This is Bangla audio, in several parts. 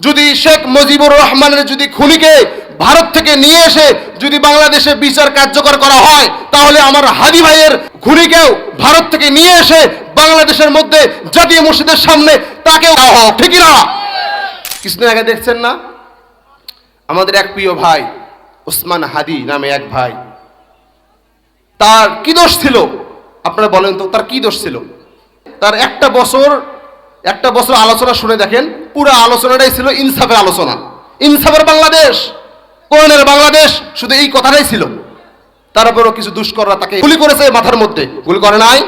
যদি শেখ মুজিবুর রহমানের যদি খুনিকে ভারত থেকে নিয়ে এসে যদি বাংলাদেশে বিচার কার্যকর করা হয়, তাহলে আমার হাদি ভাইয়ের খুনিকেও ভারত থেকে নিয়ে এসে বাংলাদেশের মধ্যে জাতীয় মসজিদের সামনে তাকেও ঠিকই না কিছুদিন আগে দেখছেন না? আমাদের এক প্রিয় ভাই, ওসমান হাদি নামে এক ভাই, তার কি দোষ ছিল? আপনারা বলেন তো, তার কি দোষ ছিল? তার একটা বছর একটা বছর আলোচনা শুনে দেখেন পুরো আলোচনাটাই ছিল ইনসাফের আলোচনা। ইনসাফের বাংলাদেশ, কোরআনের বাংলাদেশ, শুধু এই কথাটাই ছিল। তারপরও কিছু দুষ্কররা তাকে গুলি করেছে মাথার মধ্যে। গুলি করে নাই?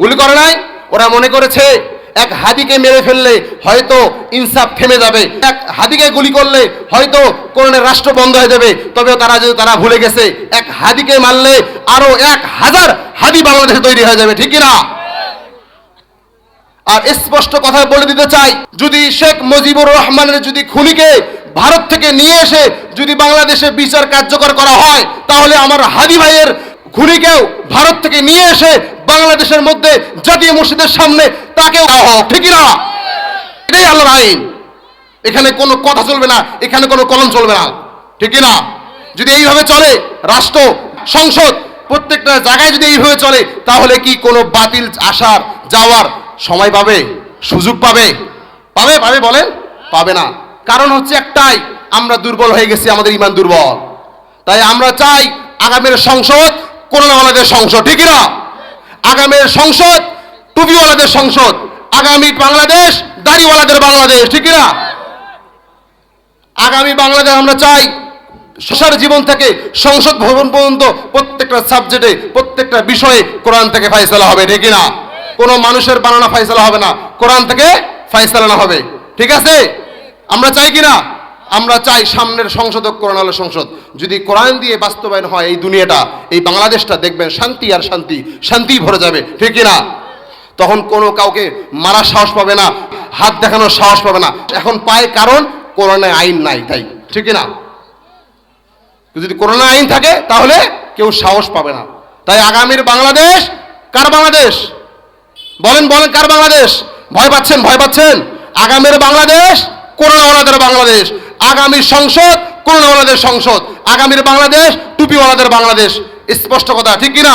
গুলি করে নাই? ওরা মনে করেছে, এক হাদিকে মেরে ফেললে হয়তো ইনসাফ থেমে যাবে। এক হাদিকে গুলি করলে হয়তো কোরআনের রাষ্ট্র বন্ধ হয়ে যাবে। তবে তারা যদি তারা ভুলে গেছে, এক হাদিকে মারলে আরও এক হাজার হাদি বাংলাদেশে তৈরি হয়ে যাবে, ঠিক না আর স্পষ্ট কথা বলে দিতে চাই, যদি শেখ মুজিবুর রহমানের যদি খুনিকে ভারত থেকে নিয়ে এসে যদি বাংলাদেশে বিচার কার্যকর করা হয়, তাহলে আমার হাদি ভাইয়ের খুনিকেও ভারত থেকে নিয়ে এসে বাংলাদেশের মধ্যে জাতীয় মসজিদের সামনে তাকেও ঠিকই না? এটাই আল্লাহর আইন। এখানে কোনো কথা চলবে না, এখানে কোনো কলম চলবে না, ঠিকই না? যদি এইভাবে চলে, রাষ্ট্র, সংসদ, প্রত্যেকটা জায়গায় যদি এইভাবে চলে, তাহলে কি কোনো বাতিল আসার, যাওয়ার সময় পাবে, সুযোগ পাবে। পাবে পাবে বলেন? পাবে না। কারণ হচ্ছে একটাই, আমরা দুর্বল হয়ে গেছি, আমাদের ইমান দুর্বল। তাই আমরা চাই আগামীর সংসদ করোনাওয়ালাদের সংসদ, ঠিকই না? আগামীর সংসদ টুপিওয়ালাদের সংসদ, আগামী বাংলাদেশ দাড়িওয়ালাদের বাংলাদেশ, ঠিকই না? আগামী বাংলাদেশ আমরা চাই সারা জীবন থেকে সংসদ ভবন পর্যন্ত প্রত্যেকটা সাবজেক্টে, প্রত্যেকটা বিষয়ে কোরআন থেকে ফাইসলা হবে ঠিক না? কোনো মানুষের বানানো ফাইসলা হবে না। কোরআন থেকে ফাইসলা হবে। ঠিক আছে? আমরা চাই কিনা আমরা চাই সামনের সংসদ হোক কোরআন আলো সংসদ। যদি কোরআন দিয়ে বাস্তবায়ন হয় এই দুনিয়াটা, এই বাংলাদেশটা, দেখবেন শান্তি আর শান্তি শান্তি ভরে যাবে। ঠিক কি না তখন কোনো কাউকে মারার সাহস পাবে না, হাত দেখানোর সাহস পাবে না। এখন পায় কারণ কোরআনে আইন নাই, তাই। ঠিক না যদি করোনা আইন থাকে, তাহলে কেউ সাহস পাবে না। তাই আগামীর বাংলাদেশ, কার বাংলাদেশ? বলেন বলেন, কার বাংলাদেশ? ভয় পাচ্ছেন ভয় পাচ্ছেন? আগামীর বাংলাদেশ করোনাওয়ালাদের বাংলাদেশ। আগামী সংসদ করোনাওয়ালাদের সংসদ। আগামীর বাংলাদেশ, টুপিওয়ালাদের বাংলাদেশ। স্পষ্ট কথা, ঠিক কিনা?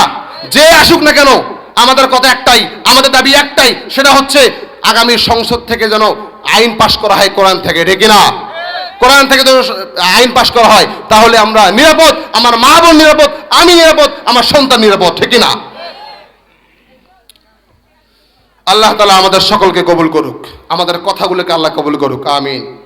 যে আসুক না কেন, আমাদের কথা একটাই, আমাদের দাবি একটাই, সেটা হচ্ছে আগামী সংসদ থেকে যেন আইন পাশ করা হয় কোরআন থেকে, ঠিক কিনা? কোরআন থেকে যদি আইন পাশ করা হয়, তাহলে আমরা নিরাপদ, আমার মা বোন নিরাপদ, আমি নিরাপদ, আমার সন্তান নিরাপদ, ঠিক না আল্লাহ তালা আমাদের সকলকে কবুল করুক। আমাদের কথাগুলোকে আল্লাহ কবুল করুক। আমিন।